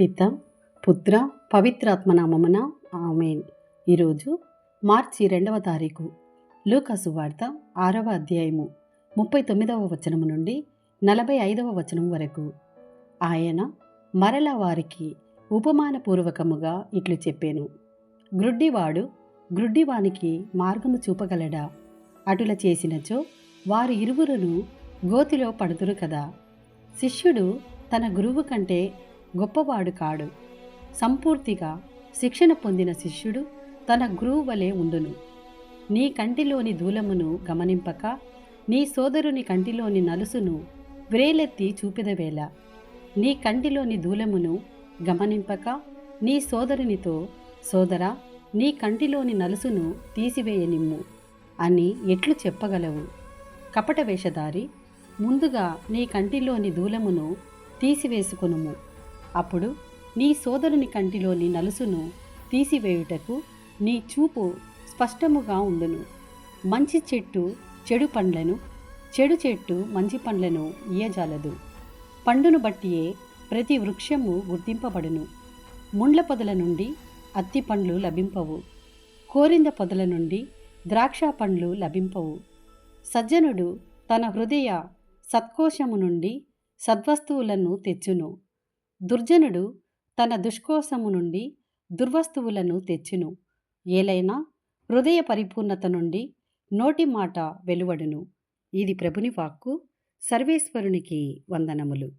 పిత పుత్ర పవిత్రాత్మ నామమున ఆమెన్. ఈరోజు మార్చి రెండవ తారీఖు. లూకాసు వార్త ఆరవ అధ్యాయము. ముప్పై తొమ్మిదవ వచనము నుండి నలభై ఐదవ వచనం వరకు. ఆయన మరల వారికి ఉపమానపూర్వకముగా ఇట్లు చెప్పాను. గ్రుడ్డివాడు గ్రుడ్డివానికి మార్గము చూపగలడా? అటుల చేసినచో వారు ఇరువురును గోతిలో పడుతురు కదా? శిష్యుడు తన గురువు కంటే గొప్పవాడు కాడు. సంపూర్తిగా శిక్షణ పొందిన శిష్యుడు తన గురువు వలె ఉండును. నీ కంటిలోని దూలమును గమనింపక నీ సోదరుని కంటిలోని నలుసును వ్రేలెత్తి చూపిదవేళ నీ కంటిలోని దూలమును గమనింపక నీ సోదరునితో సోదరా నీ కంటిలోని నలుసును తీసివేయనిమ్ము అని ఎట్లు చెప్పగలవు? కపట వేషధారి ముందుగా నీ కంటిలోని దూలమును తీసివేసుకొనుము. అప్పుడు నీ సోదరుని కంటిలోని నలుసును తీసివేయుటకు నీ చూపు స్పష్టముగా ఉండును. మంచి చెట్టు చెడు పండ్లను చెడు చెట్టు మంచి పండ్లను ఇయ్యజాలదు. పండును బట్టియే ప్రతి వృక్షము గుర్తింపబడును. ముండ్ల పొదల నుండి అత్తి పండ్లు లభింపవు. కోరింద పొదల నుండి ద్రాక్ష పండ్లు లభింపవు. సజ్జనుడు తన హృదయ సత్కోశము నుండి సద్వస్తువులను తెచ్చును. దుర్జనుడు తన దుష్కోసము నుండి దుర్వస్తువులను తెచ్చును. ఏలైనా హృదయ పరిపూర్ణత నుండి నోటి మాట వెలువడును. ఇది ప్రభుని వాక్కు. సర్వేశ్వరునికి వందనములు.